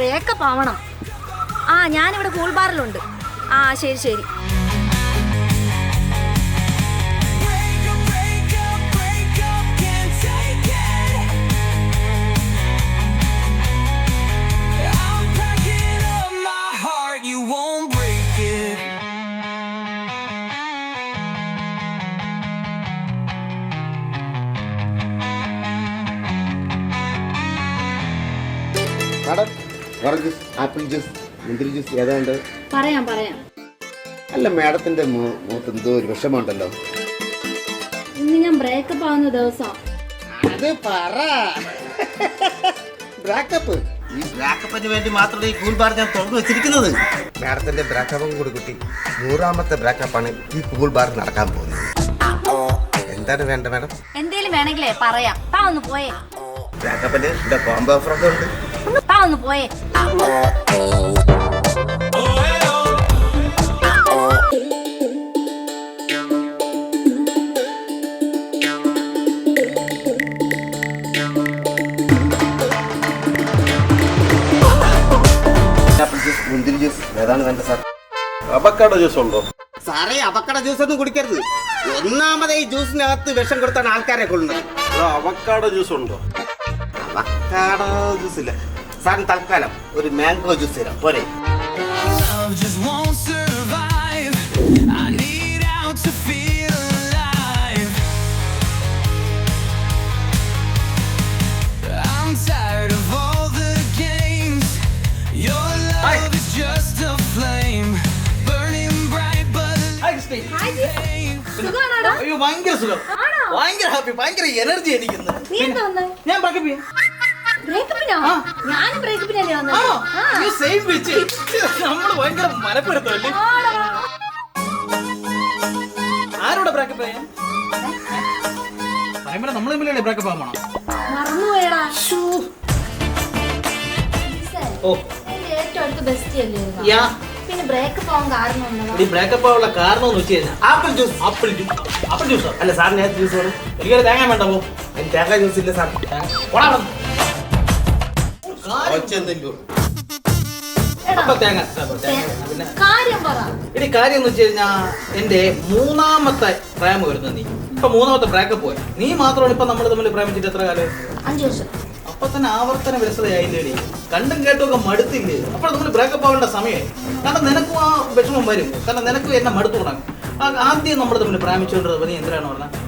Breakup ആവണം. ആ ഞാനിവിടെ കൂൾ ബാറിലുണ്ട്. ആ ശരി ശരി. ഓറഞ്ച് ജ്യൂസ് ആപ്പിൾ ജ്യൂസ് മുന്തിരി ജ്യൂസ് ഏതാണ്ട്? പറയാം പറയാം. അല്ല മാഡത്തിന്റെ മു- മുഖത്ത് എന്തോ ഒരു വിഷമമുണ്ടല്ലോ. ഇന്ന് ഞാൻ ബ്രേക്കപ്പ് ആവുന്ന ദിവസം. അത് പറ. ബ്രേക്കപ്പ് ഈ ബ്രാക്കപ്പിന് വേണ്ടി മാത്രമേ ഈ കൂൾ ബാർ ഞാൻ തുറന്നു വെച്ചിരിക്കുന്നത്. മാഡത്തിന്റെ ബ്രാക്കപ്പും കൂടി കുട്ടി. നൂറാമത്തെ ബ്രാക്കപ്പാണ് ഈ കൂൾ ബാർ നടക്കാൻ പോകുന്നത്. എന്താണ് വേണ്ട മാഡം? എന്തേലും വേണമെങ്കിലേ പറയാം. താ ഒന്ന് പോയേ. ബ്രാക്കപ്പിന് ഇവിടെ കോംബോ ഓഫറൊക്കെ ഉണ്ട്? ഒന്ന് പോയേ മുന്തിരി ജ്യൂസ് ഏതാണ് വേണ്ട സാർ അവക്കാട ജ്യൂസ് ഉണ്ടോ? സാറേ അവക്കട ജ്യൂസ് ഒന്നും കുടിക്കരുത്. ഒന്നാമത് ഈ ജ്യൂസിനകത്ത് വിഷം കൊടുത്താണ് ആൾക്കാരെ കൊള്ളുന്നത് അവക്കാട ജ്യൂസ് ഉണ്ടോ? അവക്കാടോ ജ്യൂസ് ഇല്ല. സാറിന് തൽക്കാലം ഒരു മാംഗോ ജ്യൂസ് തരാം. പോരെ. ഭയങ്കര സുഖം. ഭയങ്കര ഹാപ്പി ഭയങ്കര എനർജി എനിക്കുന്നു ഞാൻ പറഞ്ഞു ബ്രേക്കപ്പിനോ? ഞാനും ബ്രേക്കപ്പിനല്ലേ ആണോ? വന്നത് ആ. അയ്യോ സെയിം വെച്ച് നമ്മൾ ഭയങ്കര മനപ്പെടുത്തല്ലേ ആടാ. ആരോടെ ബ്രേക്കപ്പ് ചെയ്യാൻ? പറയുമ്പോൾ നമ്മൾ തമ്മിലല്ലേ ബ്രേക്കപ്പ് ആവണം മറന്നുപോയടാ. ജിസേ, ഓ. എന്റെ ഏറ്റവും അടുത്ത ബെസ്റ്റ് അല്ലേ? യാ പിന്നെ ബ്രേക്കപ്പ് ആവാൻ കാരണം എന്താ? ഈ ബ്രേക്കപ്പ് ആവുള്ള കാരണം എന്ന് വെച്ച് കഴിഞ്ഞാൽ apple juice apple juice apple ജ്യൂസോ അല്ല സാറിന് ഏത് ജ്യൂസ് വേണം? എനിക്കൊരു തേങ്ങ വേണ്ട പോ. അതിന് തേങ്ങ ജ്യൂസ് ഇല്ല സാർ. പോടാ അവിടുന്ന്. എടാ, അപ്പൊ തേങ്ങ അപ്പൊ തേങ്ങ. പിന്നെ കാര്യം പറ. ഇനി കാര്യം എന്ന് വെച്ച് കഴിഞ്ഞാ എന്റെ മൂന്നാമത്തെ പ്രേമം വരുന്നത് നീ. ഇപ്പൊ മൂന്നാമത്തെ ബ്രേക്കപ്പ് പോയി. നീ മാത്രമാണ് ഇപ്പൊ നമ്മൾ തമ്മിൽ പ്രേമിച്ചിട്ട് എത്ര കാലം? അഞ്ചു വർഷം. അപ്പൊ തന്നെ ആവർത്തന വിരസതയായില്ലേടി കണ്ടും കേട്ടും ഒക്കെ മടുത്തില്ലേ? അപ്പോൾ നമ്മൾ ബ്രേക്കപ്പ് ആവേണ്ട സമയമായി. കാരണം നിനക്കും ആ വിഷമം വരും. കാരണം നിനക്കും എന്നെ മടുത്തു തുടങ്ങും. ആദ്യം നമ്മൾ തമ്മിൽ പ്രേമിച്ചുകൊണ്ടിരുന്നത് നീ എന്തിനാണ് പറഞ്ഞത്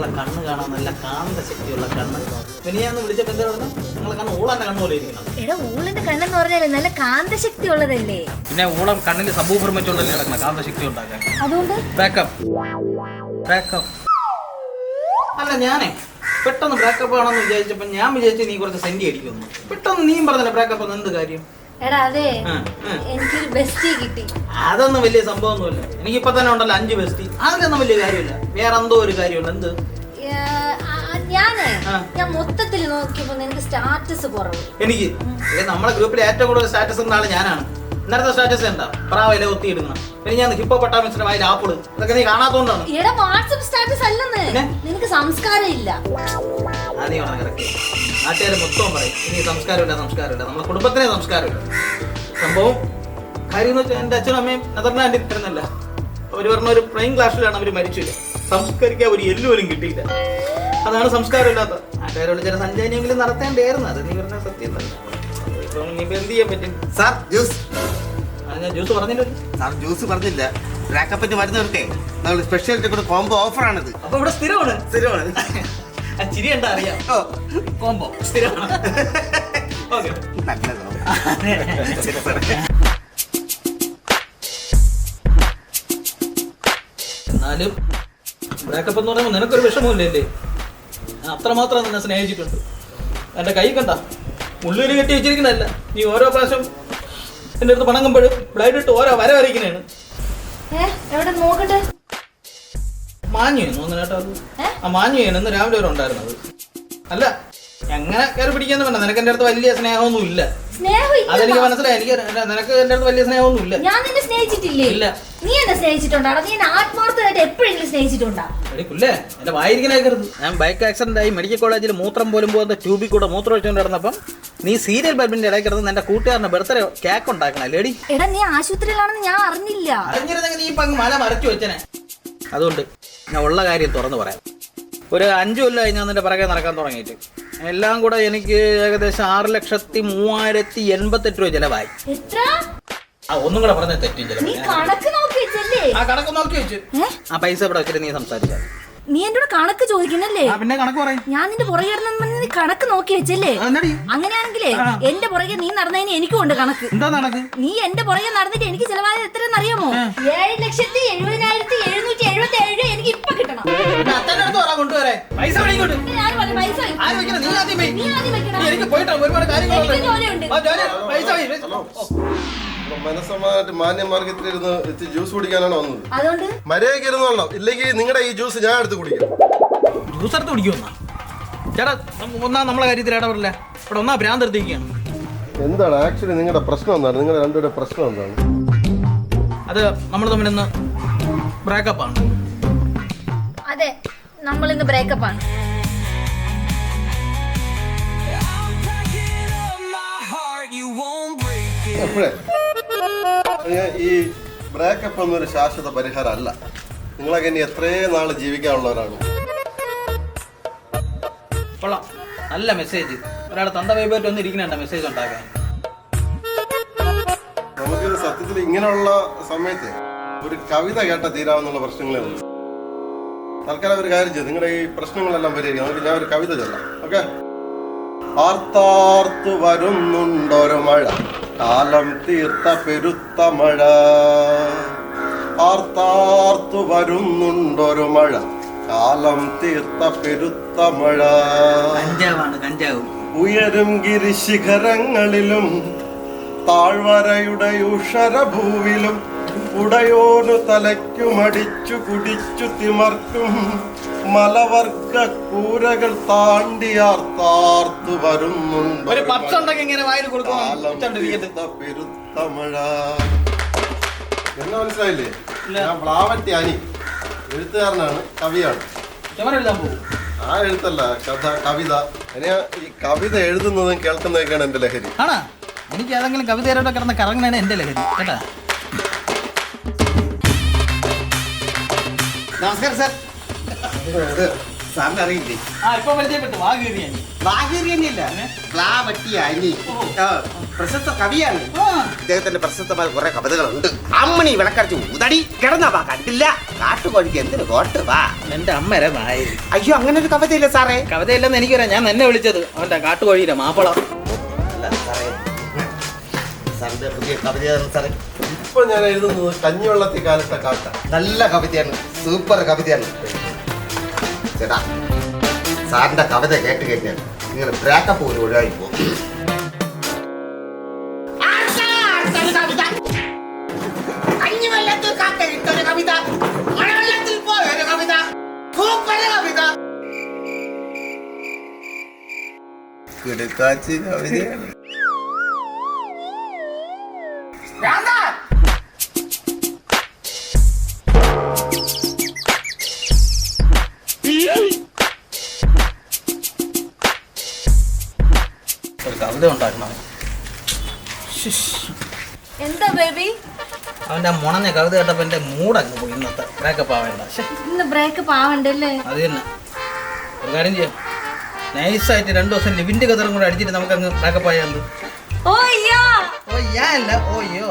നിങ്ങളെ കണ്ണ് കാണാൻ നല്ല കാന്ത ശക്തിയുള്ള കണ്ണ്. വിനിയാന്ന് വിളിച്ചപ്പോ എന്താ പറഞ്ഞു? നിങ്ങളെ കണ്ണ് ഊളന്റെ കണ്ണ് പോലെ ഇരിക്കണം എടാ ഊളിന്റെ കണ്ണെന്ന് പറഞ്ഞാൽ നല്ല കാന്ത ശക്തി ഉള്ളതല്ലേ? പിന്നെ ഊളം കണ്ണിന് സബൂഫർ വെച്ചുകൊണ്ടല്ലേ നടക്കണം കാന്ത ശക്തി ഉണ്ടാക്കാൻ. അതുകൊണ്ട്? ബ്രേക്കപ്പ് ബ്രേക്കപ്പ് അല്ല ഞാനേ പെട്ടെന്ന് ബ്രേക്കപ്പ് ആണെന്ന് വിചാരിച്ചപ്പോ ഞാൻ വിചാരിച്ചു നീ കുറച്ച് സെന്റി അടിക്കുന്നു പെട്ടെന്ന് നീയും പറഞ്ഞില്ല ബ്രേക്കപ്പ് എന്ന് എന്ത് കാര്യം? എടാ അതെ. എനിക്കൊരു ബെസ്റ്റ് കിട്ടി. അതൊന്നും വലിയ സംഭവമൊന്നുമില്ല. എനിക്കിപ്പോ തന്നെ ഉണ്ടല്ലോ അഞ്ച് ബെസ്റ്റി അതൊന്നും വലിയ കാര്യമില്ല. വേറെ എന്തോ ഒരു കാര്യമുണ്ട്. എന്ത്? ഞാനേ ആ. ഞാൻ മൊത്തത്തിൽ നോക്കിയപ്പോ നിനക്ക് സ്റ്റാറ്റസ് കുറവ്. എനിക്ക് ഇത് നമ്മളെ ഗ്രൂപ്പിൽ ഏറ്റവും കൂടുതൽ സ്റ്റാറ്റസ് ഉള്ള ആൾ ഞാനാണ്. ഇന്നത്തെ സ്റ്റാറ്റസ് എന്താ? പ്രാവിലെ ഒത്തി ഇടുന്ന. പിന്നെ ഞാൻ ഹിപ്പോ പട്ടാമിസിന്റെ വായിൽ ആപ്പിൾ ഇതൊക്കെ നീ കാണാത്തോണ്ടാണ്. എടാ വാട്സപ്പ് സ്റ്റാറ്റസ് അല്ലെന്ന്. പിന്നെ? നിനക്ക് സംസ്കാരം ഇല്ല. അത് നീ പറഞ്ഞ കറക്റ്റ് നാട്ടുകാർ മൊത്തം പറയും ഇനി സംസ്കാരമില്ല സംസ്കാരമില്ല നമ്മുടെ കുടുംബത്തിനെ സംസ്കാരമില്ല സംഭവം കാര്യം എന്ന് വെച്ചാൽ എന്റെ അച്ഛനും അമ്മയും നെതർലാൻഡിൽ തരുന്നില്ല അവർ പറഞ്ഞ ഒരു പ്ലെയിൻ ക്ലാസ്സിലാണ് അവർ മരിച്ചില്ല സംസ്കരിക്കാൻ ഒരു എല്ലുപോലും കിട്ടിയില്ല. അതാണ് സംസ്കാരമില്ലാത്ത. നാട്ടുകാരെ ചില സഞ്ചാരിയെങ്കിലും നടത്തേണ്ടായിരുന്നു അത് നീ പറഞ്ഞ സത്യം തന്നെ. ഇപ്പം ഇനിയിപ്പോൾ എന്ത് ചെയ്യാൻ പറ്റും? Sir juice. ഞാൻ ജ്യൂസ് പറഞ്ഞില്ല. സാർ ജ്യൂസ് പറഞ്ഞില്ല. ബ്രാക്കപ്പിന് വരുന്നവർക്കേ നമ്മൾ സ്പെഷ്യൽ കൂടെ കോംബോ ഓഫറാണിത് അപ്പൊ ഇവിടെ സ്ഥിരമാണ്. സ്ഥിരമാണ്. ആ ചിരി എന്താ അറിയാം. ഓ. കോംബോ സ്ഥിരമാണ്. ഓക്കെ. നല്ലതാണ് എന്നാലും ബ്രേക്കപ്പ് എന്ന് പറയുമ്പോൾ നിനക്കൊരു വിഷമമില്ലല്ലേ അത്രമാത്രം നിന്നെ സ്നേഹിച്ചിട്ടുണ്ട്. എന്റെ കൈ കണ്ട. ഉള്ളിൽ കെട്ടി വെച്ചിരിക്കുന്നതല്ല. നീ ഓരോ പ്രാവശ്യം എന്റെ അടുത്ത് പണങ്ങുമ്പോഴും ബ്ലൈഡ് ഇട്ട് ഓരോ വര വരയ്ക്കുന്നതാണ്. എവിടെ നോക്കട്ടെ? മാഞ്ഞു ഒന്ന് കേട്ടോ അത്. ആ മാഞ്ഞു ഇന്ന് രാവിലെ വരെ ഉണ്ടായിരുന്നത്. അല്ല എങ്ങനെ കയറി പിടിക്കാന്ന് വേണ്ട നിനക്ക് എന്റെ അടുത്ത് വലിയ സ്നേഹമൊന്നും ഇല്ല അതെനിക്ക് മനസ്സിലായി. എനിക്ക് നിനക്ക് എന്റെ അടുത്ത് വലിയ സ്നേഹമൊന്നും ഇല്ല ഞാൻ നിന്നെ സ്നേഹിച്ചിട്ടില്ല? ഇല്ല. നീ എന്നെ സ്നേഹിച്ചിട്ടുണ്ടാടാ നീ എന്നെ ആത്മാർത്ഥമായിട്ട് എപ്പോഴെങ്കിലും സ്നേഹിച്ചിട്ടുണ്ടാ? ഞാൻ ബൈക്ക് ആക്സിഡന്റ് ആയി മെഡിക്കൽ കോളേജിൽ മൂത്രം പോലും പോകുന്ന ട്യൂബിൽ കൂടെ മൂത്രം ഒഴിച്ചുകൊണ്ട് നീ സീരിയൽ ബൾബിന്റെ ഇടയിൽ കിടന്ന് എന്റെ കൂട്ടുകാരന്റെ ബർത്ത്ഡേ കേക്ക് ഉണ്ടാക്കണേ ലേഡി എടാ? നീ ആശുപത്രിയിലാണെന്ന് ഞാൻ അറിഞ്ഞില്ല. അറിഞ്ഞിരുന്നെങ്കിൽ നീ ഇപ്പൊ മല മറച്ചു വെച്ചനെ. അതുകൊണ്ട് ഞാൻ ഉള്ള കാര്യം തുറന്നു പറയാം. ഒരു അഞ്ചു കൊല്ലം ഞാൻ നിന്റെ പിറകെ നടക്കാൻ തുടങ്ങിയിട്ട് എല്ലാം കൂടെ എനിക്ക് ഏകദേശം ആറ് ലക്ഷത്തി മൂവായിരത്തി എൺപത്തെട്ട് രൂപ ചിലവായി. ആ ഒന്നും കൂടെ പറഞ്ഞ തെറ്റും നീ ആ കണക്ക് നോക്കി വെച്ചു. ആ പൈസ ഇവിടെ വെച്ചിട്ട് നീ എന്റെ നീ എന്നോട് കണക്ക് ചോദിക്കുന്നല്ലേ? പിന്നെ കണക്ക് പറയും. ഞാൻ നിന്റെ പുറകെ നീ കണക്ക് നോക്കി വെച്ചല്ലേ? അങ്ങനെയാണെങ്കിലേ എന്റെ പുറകെ നീ നടന്നതിന് എനിക്കും ഉണ്ട് കണക്ക്. എന്താ കണക്ക്? നീ എന്റെ പുറകെ നടന്നിട്ട് എനിക്ക് ചെലവായത് എത്രയെന്ന് അറിയാമോ? ഏഴ് ലക്ഷത്തി എഴുപതിനായിരത്തി എഴുന്നൂറ്റി എഴുപത്തി ഏഴ് എനിക്ക് ഇപ്പൊ കിട്ടണം. എനിക്ക് പോയിട്ടാ? ഒരുപാട് കാര്യങ്ങളുണ്ട്. പൈസ പോയി, പൈസ. ഹലോ മനസ്സമായിട്ട് മാന്യമാർഗത്തിലിരുന്ന് ഇത്തിരി ജ്യൂസ് കുടിക്കാനാണ് വന്നത്. അതുകൊണ്ട്? മര്യാദയ്ക്ക് ഇരുന്നോളണം ഇല്ലെങ്കിൽ നിങ്ങളുടെ ഈ ജ്യൂസ് ഞാൻ എടുത്ത് കുടിക്കും. ജ്യൂസ് എടുത്ത് കുടിക്കുമെന്നാ ചേട്ടാ നമ്മ- ഒന്നാ നമ്മളെ കാര്യത്തിൽ ഇടപെടില്ല ഇവിടെ ഒന്നാ ഭ്രാന്ത് എടുത്തിരിക്കുകയാണ്. എന്താണ് ആക്ച്വലി നിങ്ങളുടെ പ്രശ്നം എന്താണ്? നിങ്ങളുടെ രണ്ടുപേരുടെ പ്രശ്നം എന്താണ്? അത് നമ്മൾ തമ്മിൽ ഇന്ന് ബ്രേക്കപ്പ് ആണ്. അതെ നമ്മൾ ഇന്ന് ബ്രേക്കപ്പ് ആണ്. എപ്പോഴേ? ഈ ബ്രേക്കപ്പ് എന്നൊരു ശാശ്വത പരിഹാരമല്ല. നിങ്ങളൊക്കെ ഇനി എത്രയും നാൾ ജീവിക്കാനുള്ളവരാണ്. കൊള്ളാം. നല്ല മെസ്സേജ് ഒരാളെ തന്ത വൈബായിട്ട് ഒന്ന് ഇരിക്കുന്നുണ്ട് മെസ്സേജ് ഉണ്ടാക്കാൻ. നമുക്ക് സത്യത്തിൽ ഇങ്ങനെയുള്ള സമയത്ത് ഒരു കവിത കേട്ട തീരാവുന്നുള്ള പ്രശ്നങ്ങളേ ഉള്ളൂ. തൽക്കാലം ഒരു കാര്യം ചെയ്തു നിങ്ങളുടെ ഈ പ്രശ്നങ്ങളെല്ലാം പരിഹരിക്കാം നമുക്ക് ഞാൻ ഒരു കവിത ചൊല്ലാം. ഓക്കെ? ആർത്താർത്തു വരുന്നുണ്ടോരോ മഴ. കാലം തീർത്ത പെരുത്ത മഴ ആർത്താർത്തു വരുന്നുണ്ടൊരു മഴ. കാലം തീർത്ത പെരുത്ത മഴ കഞ്ചാവാണ് കഞ്ചാവ്. ഉയരും ഗിരിശിഖരങ്ങളിലും താഴ്വരയുടെ ഉഷരഭൂവിലും ഉടയോനു തലയ്ക്കുമടിച്ചു കുടിച്ചു തിമർക്കും മലവർഗ കൂരകൾ താണ്ടിയാർത്താർത്തു വരുന്നുണ്ട്. ഒരു പപ്സ് ഉണ്ടെങ്കിൽ ഇങ്ങനെ വായിൽ കൊടുക്കും തീർത്ത പെരുത്ത എന്നാ മനസ്സിലായില്ലേ? ഞാൻ പ്ലാവറ്റി അനി എഴുത്തുകാരനാണ് കവിയാണ്. എഴുതാൻ പോകും. ആ എഴുത്തല്ല കഥ കവിത. ഈ കവിത എഴുതുന്നതും കേൾക്കുന്നതൊക്കെയാണ് എന്റെ ലഹരി. ആണോ? എനിക്ക് ഏതെങ്കിലും കവിതയോടെ കിടന്ന് കറങ്ങണാണ് എന്റെ ലഹരി കേട്ടാ? നമസ്കാരം സാർ. സാറിന് അറിയില്ലേ ആ ഇപ്പൊ പരിചയപ്പെട്ടു. വാ കീറി ഞാൻ ബാഹ്യരി തന്നെയല്ല പ്ലാവട്ടി അനി ആ, പ്രശസ്ത കവിയാണ്. ആ. ഇദ്ദേഹത്തിന്റെ പ്രശസ്തമായ കുറെ കവിതകളുണ്ട്. അമ്മണി വിളക്കടിച്ച് ഊതടി കിടന്ന വാ കണ്ടില്ല. കാട്ടുകോഴിക്ക് എന്തിനു കോട്ട് വാ? എന്റെ അമ്മരെ വായി അയ്യോ അങ്ങനെ ഒരു കവിതയില്ല സാറേ? കവിതയില്ലെന്ന് എനിക്കറിയാം. ഞാൻ എന്നെ വിളിച്ചത്. അവന്റെ കാട്ടുകോഴിയുടെ മാപ്പളം. അല്ല സാറേ. സാറിന്റെ പുതിയ കവിതയാണ് സാറേ? ഇപ്പൊ ഞാൻ എഴുതുന്നത് കഞ്ഞിവെള്ളത്തിൽ കാലത്തെ കാട്ട. നല്ല കവിതയാണ്. സൂപ്പർ കവിതയാണ്. ചേട്ടാ സാറിന്റെ കവിത കേട്ട് കഴിഞ്ഞാൽ നിങ്ങൾ ബ്രേക്കപ്പ് ഒരു ഒഴിവായി പോകും. കിടക്കാച്ചി കവിതയാണ്. ഉണ്ടാക്കണം എന്താ ബേബി? അവന്റെ മുണഞ്ഞ കവിത കേട്ടപ്പോ എന്റെ മൂടങ്ങ് പോയി ഇന്നത്തെ. ബ്രേക്കപ്പ് ആവേണ്ട. ഇന്ന് ബ്രേക്കപ്പ് ആവണ്ടല്ലേ? അത് തന്നെ. ഒരു കാര്യം ചെയ്യാം. നൈസായിട്ട് രണ്ടു ദിവസം ലിവിന്റെ കതറും കൂടെ അടിച്ചിട്ട് നമുക്ക് അങ്ങ് ബ്രേക്കപ്പ് ആയാൽ ഓ യാ ഓ ഞാൻ അല്ല. ഓയ്യോ